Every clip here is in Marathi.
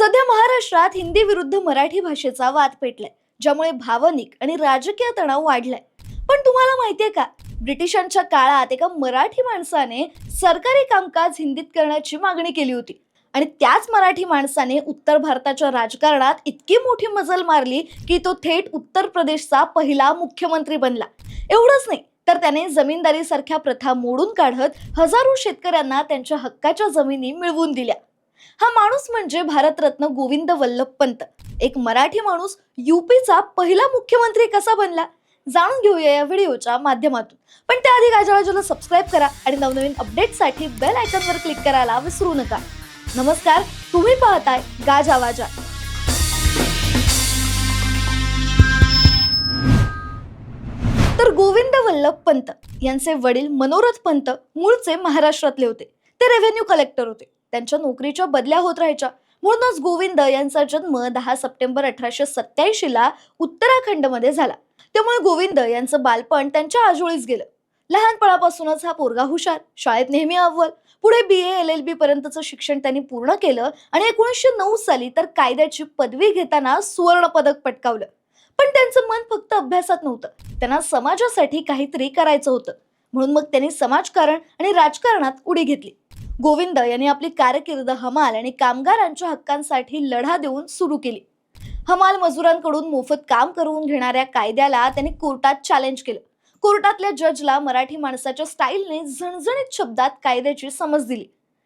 सध्या महाराष्ट्रात हिंदी विरुद्ध मराठी भाषेचा वाद पेटलाय ज्यामुळे भावनिक आणि राजकीय तणाव वाढलाय. पण तुम्हाला माहितीये का ब्रिटिशांच्या काळात एका मराठी माणसाने सरकारी कामकाज हिंदीत करण्याची मागणी केली होती. आणि त्याच मराठी माणसाने उत्तर भारताच्या राजकारणात इतकी मोठी मजल मारली की तो थेट उत्तर प्रदेशचा पहिला मुख्यमंत्री बनला. एवढंच नाही तर त्याने जमीनदारी सारख्या प्रथा मोडून काढत हजारो शेतकऱ्यांना त्यांच्या हक्काच्या जमिनी मिळवून दिल्या. हा माणूस म्हणजे भारतरत्न गोविंद वल्लभ पंत. एक मराठी माणूस युपीचा पहिला मुख्यमंत्री कसा बनला? जाणून घेऊया या व्हिडिओच्या माध्यमातून. पण त्याआधी गाजावाजूला सबस्क्राईब करा आणि नवनवीन अपडेटसाठी बेल आयकॉनवर क्लिक करायला विसरू नका. नमस्कार तुम्ही पाहताय गाज आवाजा तर गोविंद वल्लभ पंत यांचे वडील मनोरथ पंत मूळचे महाराष्ट्रातले होते. ते रेव्हेन्यू कलेक्टर होते. त्यांच्या नोकरीच्या बदल्या होत राहायच्या. म्हणूनच गोविंद यांचा जन्म दहा सप्टेंबर अठराशे सत्याऐंशीला उत्तराखंडमध्ये झाला. त्यामुळे गोविंद यांचं बालपण त्यांच्या आजोळीच गेलं. लहानपणापासूनच हा पोरगा हुशार शाळेत नेहमी अव्वल. पुढे बी ए एल एल बी पर्यंतचं शिक्षण त्यांनी पूर्ण केलं आणि एकोणीसशे नऊ साली तर कायद्याची पदवी घेताना सुवर्ण पदक पटकावलं. पण त्यांचं मन फक्त अभ्यासात नव्हतं. त्यांना समाजासाठी काहीतरी करायचं होतं. म्हणून मग त्यांनी समाजकारण आणि राजकारणात उडी घेतली. गोविंद यांनी आपली कारकीर्द हमाल आणि कामगारांच्या हक्कांसाठी लढा देऊन सुरू केली. हमाल मजुरांकडून मोफत काम करून घेणाऱ्या कायद्याला त्यांनी कोर्टात चॅलेंज केलं. कोर्टातल्या जजला मराठी माणसाच्या स्टाईलने झणझणीत शब्दात कायद्याची समज दिली.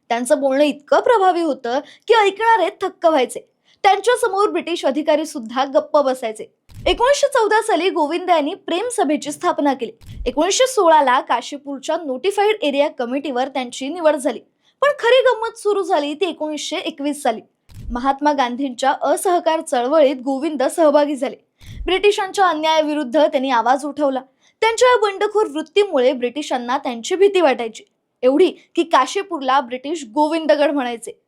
त्यांचं बोलणं इतकं प्रभावी होतं की ऐकणारे थक्क व्हायचे. त्यांच्यासमोर ब्रिटिश अधिकारी सुद्धा गप्प बसायचे. एकोणीसशे चौदा साली गोविंद यांनी प्रेम सभेची स्थापना केली. एकोणीसशे सोळाला काशीपूरच्या नोटिफाईड एरिया कमिटीवर त्यांची निवड झाली. पण खरी गंमत सुरू झाली ती एकोणीसशे एकवीस साली. महात्मा गांधींच्या असहकार चळवळीत गोविंद सहभागी झाले. ब्रिटिशांच्या अन्यायाविरुद्ध त्यांनी आवाज उठवला. त्यांच्या या बंडखोर वृत्तीमुळे ब्रिटिशांना त्यांची भीती वाटायची. एवढी की काशीपूरला ब्रिटिश गोविंदगड म्हणायचे.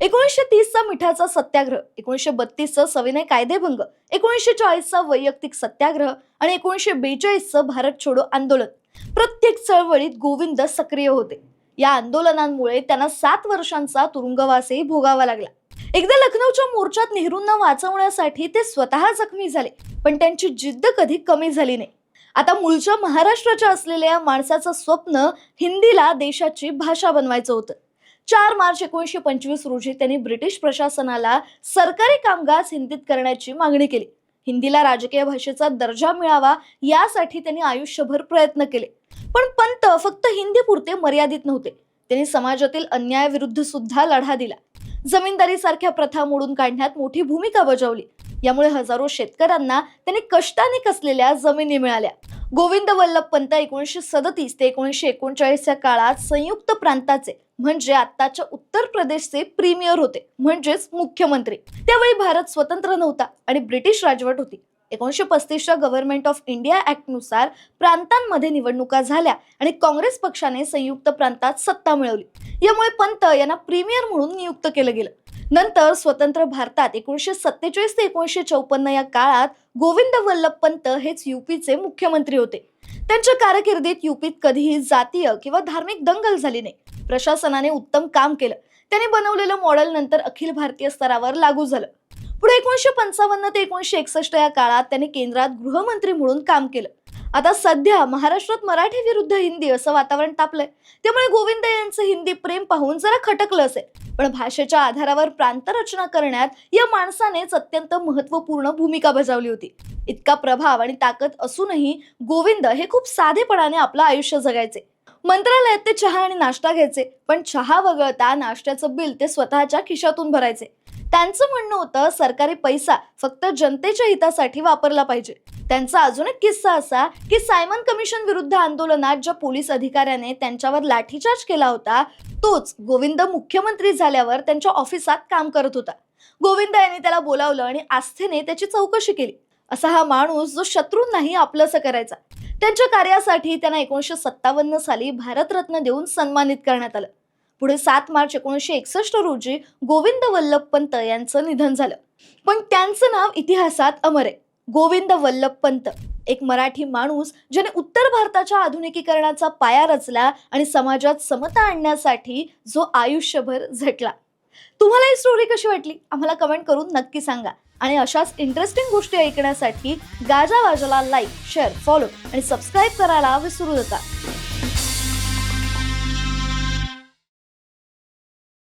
एकोणीसशे तीसचा मिठाचा सत्याग्रह एकोणीसशे बत्तीसचा सविनय कायदेभंग एकोणीसशे चाळीसचा वैयक्तिक सत्याग्रह आणि एकोणीसशे बेचाळीसचं भारत छोडो आंदोलन. प्रत्येक चळवळीत गोविंद सक्रिय होते. या आंदोलनांमुळे त्यांना सात वर्षांचा तुरुंगवासही भोगावा लागला. एकदा लखनौच्या मोर्चात नेहरूंना वाचवण्यासाठी ते स्वतः जखमी झाले पण त्यांची जिद्द कधी कमी झाली नाही. आता मूळच्या महाराष्ट्राच्या असलेल्या माणसाचं स्वप्न हिंदीला देशाची भाषा बनवायचं होतं. चार मार्च एकोणीसशे पंचवीस रोजी त्यांनी ब्रिटिश प्रशासनाला सरकारी कामकाज हिंदीत करण्याची मागणी केली. हिंदीला राजकीय भाषेचा दर्जा मिळावा यासाठी त्यांनी आयुष्यभर प्रयत्न केले. पण पंत फक्त हिंदी पुरते मर्यादित नव्हते. त्यांनी समाजातील अन्यायाविरुद्ध सुद्धा लढा दिला. जमीनदारी सारख्या प्रथा मोडून काढण्यात मोठी भूमिका बजावली. यामुळे हजारो शेतकऱ्यांना त्यांनी कष्टाने कसलेल्या जमिनी मिळाल्या. गोविंद वल्लभ पंत एकोणीसशे सदतीस ते एकोणीसशे एकोणचाळीस या काळात संयुक्त प्रांताचे म्हणजे आत्ताच्या उत्तर प्रदेशचे प्रीमियर होते म्हणजेच मुख्यमंत्री. त्यावेळी भारत स्वतंत्र नव्हता आणि ब्रिटिश राजवट होती. एकोणीसशे पस्तीसच्या गव्हर्नमेंट ऑफ इंडिया ऍक्टनुसार प्रांतांमध्ये निवडणुका झाल्या आणि काँग्रेस पक्षाने संयुक्त प्रांतात सत्ता मिळवली. यामुळे पंत यांना प्रीमियर म्हणून नियुक्त केलं गेलं. नंतर स्वतंत्र भारतात एकोणीसशे सत्तेचाळीस ते एकोणीसशे चौपन्न या काळात गोविंद वल्लभ पंत हेच युपीचे मुख्यमंत्री होते. त्यांच्या कारकिर्दीत युपीत कधीही जातीय किंवा धार्मिक दंगल झाली नाही. प्रशासनाने उत्तम काम केलं. त्यांनी बनवलेलं मॉडेल नंतर अखिल भारतीय स्तरावर लागू झालं. पुढे एकोणीसशे पंचावन्न ते एकोणीसशे एकसष्ट या काळात त्यांनी केंद्रात गृहमंत्री म्हणून काम केलं. आता सध्या महाराष्ट्रात मराठी विरुद्ध हिंदी असं वातावरण तापलंय. त्यामुळे गोविंद यांचं हिंदी प्रेम पाहून जरा खटकलं असेल. पण भाषेच्या आधारावर प्रांतरचना करण्यात या माणसानेच अत्यंत महत्त्वपूर्ण भूमिका बजावली होती. इतका प्रभाव आणि ताकद असूनही गोविंद हे खूप साधेपणाने आपलं आयुष्य जगायचे. मंत्रालयात ते चहा आणि नाश्ता घ्यायचे पण चहा वगळता नाश्त्याचं बिल ते स्वतःच्या खिशातून भरायचे. त्यांचं म्हणणं होतं सरकारी पैसा फक्त जनतेच्या हितासाठी वापरला पाहिजे. त्यांचा अजून एक किस्सा असा की सायमन कमिशन विरुद्ध आंदोलनात ज्या पोलीस अधिकाऱ्याने त्यांच्यावर लाठीचार्ज केला होता तोच गोविंद मुख्यमंत्री झाल्यावर त्यांच्या ऑफिसात काम करत होता. गोविंद यांनी त्याला बोलावलं आणि आस्थेने त्याची चौकशी केली. असा हा माणूस जो शत्रूंनाही आपलंसं करायचा. त्यांच्या कार्यासाठी त्यांना एकोणीसशे सत्तावन्न साली भारतरत्न देऊन सन्मानित करण्यात आलं. पुढे सात मार्च एकोणीसशे एकसष्ट रोजी गोविंद वल्लभ पंत यांचं निधन झालं. पण त्यांचं नाव इतिहासात अमर आहे. गोविंद वल्लभ पंत एक मराठी माणूस ज्याने उत्तर भारताच्या आधुनिकीकरणाचा पाया रचला आणि समाजात समता आणण्यासाठी जो आयुष्यभर झटला. तुम्हाला ही स्टोरी कशी वाटली? आम्हाला कमेंट करून नक्की सांगा. आणि अशाच इंटरेस्टिंग गोष्टी ऐकण्यासाठी गाजा वाजाला लाईक शेअर फॉलो आणि सबस्क्राईब करायला विसरू नका.